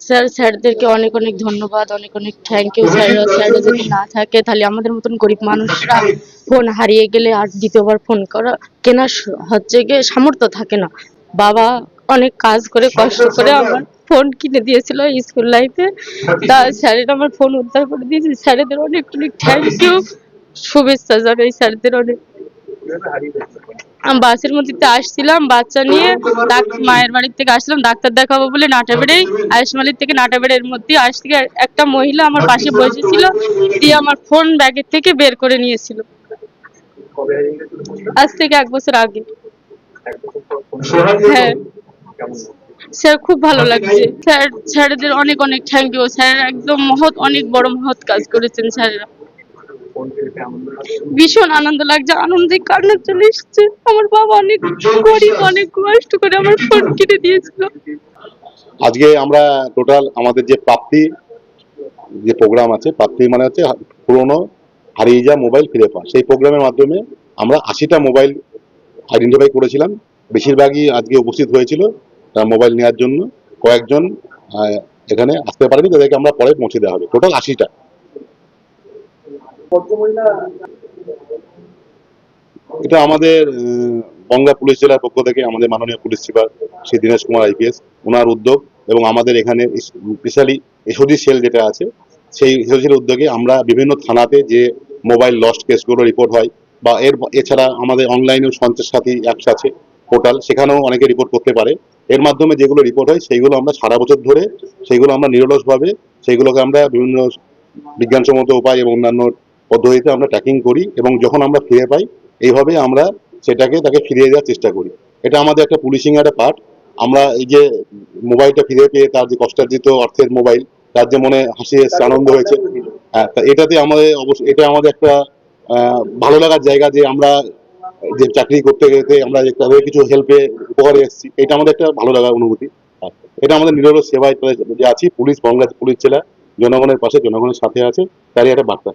Sir স্যারদেরকে অনেক অনেক ধন্যবাদ অনেক অনেক থ্যাংক ইউ স্যার। স্যাররা যদি না থাকে তাহলে আমাদের মতন গরিব মানুষরা ফোন হারিয়ে গেলে আর দ্বিতীয়বার ফোন করা কেনার হচ্ছে গিয়ে সামর্থ্য থাকে না। বাবা অনেক কাজ করে কষ্ট করে আমার ফোন কিনে দিয়েছিল স্কুল লাইফে তা স্যারেরা আমার ফোন উদ্ধার করে দিয়েছে। স্যারেদের অনেক অনেক থ্যাংক ইউ শুভেচ্ছা জানাই স্যারদের অনেক। আমি বাসের মধ্যে আসছিলাম বাচ্চা নিয়ে মায়ের বাড়ির থেকে আসলাম ডাক্তার দেখাবো বলে নাটাবেড়েই আয়ুষ্মালির থেকে নাটাবেড়ের মধ্যে আস থেকে একটা মহিলা আমার পাশে বসেছিল দিয়ে আমার ফোন ব্যাগের থেকে বের করে নিয়েছিল? আজ থেকে এক বছর আগে। হ্যাঁ। স্যার খুব ভালো লাগছে। স্যার স্যারদের অনেক অনেক থ্যাংক ইউ স্যার একদম মহৎ অনেক বড় মহৎ কাজ করেছেন স্যারেরা ফোন পেয়ে পেয়ে আনন্দ লাগছে? ভীষণ আনন্দ লাগছে আনন্দে কান্না চলে এসছে। আমার বাবা অনেক গরিব, অনেক কষ্ট করে আমার ফোন কিনে দিয়েছিল। আজকে আমরা টোটাল আমাদের যে প্রাপ্তি, যে প্রোগ্রাম আছে, প্রাপ্তি মানে হচ্ছে পুরনো হারিয়ে যাওয়া মোবাইল ফিরে পাওয়া। সেই প্রোগ্রামের মাধ্যমে আমরা আশিটা মোবাইল আইডেন্টিফাই করেছিলাম। বেশিরভাগই আজকে উপস্থিত হয়েছিল তারা মোবাইল নেওয়ার জন্য। কয়েকজন এখানে আসতে পারেনি, তাদেরকে আমরা পরে পৌঁছে দেওয়া হবে। টোটাল আশিটা। এটা আমাদের বনগাঁ পুলিশ জেলার পক্ষ থেকে আমাদের মাননীয় police super Shri Dinesh Kumar IPS ওনার উদ্যোগ এবং আমাদের এখানে স্পেশালি এসডি সেল যেটা আছে, সেই এসডির উদ্যোগে আমরা বিভিন্ন থানাতে যে মোবাইল লস্ট কেসগুলো রিপোর্ট হয় বা এর, এছাড়া আমাদের অনলাইনেও সঞ্চয় সাথী অ্যাপস আছে, পোর্টাল, সেখানেও অনেকে রিপোর্ট করতে পারে। এর মাধ্যমে যেগুলো রিপোর্ট হয়, সেইগুলো আমরা সারা বছর ধরে, সেইগুলো আমরা নিরলসভাবে, সেইগুলোকে আমরা বিভিন্ন বিজ্ঞানসম্মত উপায় এবং অন্যান্য পদ্ধতিতে আমরা ট্র্যাকিং করি এবং যখন আমরা ফিরে পাই এইভাবে আমরা সেটাকে তাকে ফিরিয়ে দেওয়ার চেষ্টা করি। এটা আমাদের একটা পুলিশিং একটা পার্ট আমরা এই যে মোবাইলটা ফিরে পেয়ে তার যে কষ্টার্জিত অর্থের মোবাইল তার যে মনে হাসি এসছে আনন্দ হয়েছে হ্যাঁ এটাতে আমাদের অবশ্য এটা আমাদের একটা আহ, ভালো লাগার জায়গা যে আমরা যে চাকরি করতে গেতে আমরা তাদের কিছু হেল্পে উপকারে এসেছি এটা আমাদের একটা ভালো লাগার অনুভূতি। এটা আমাদের নিরলস সেবায় যে আছি পুলিশ বঙ্গা পুলিশ জেলা জনগণের পাশে জনগণের সাথে আছে তারই একটা বার্তা।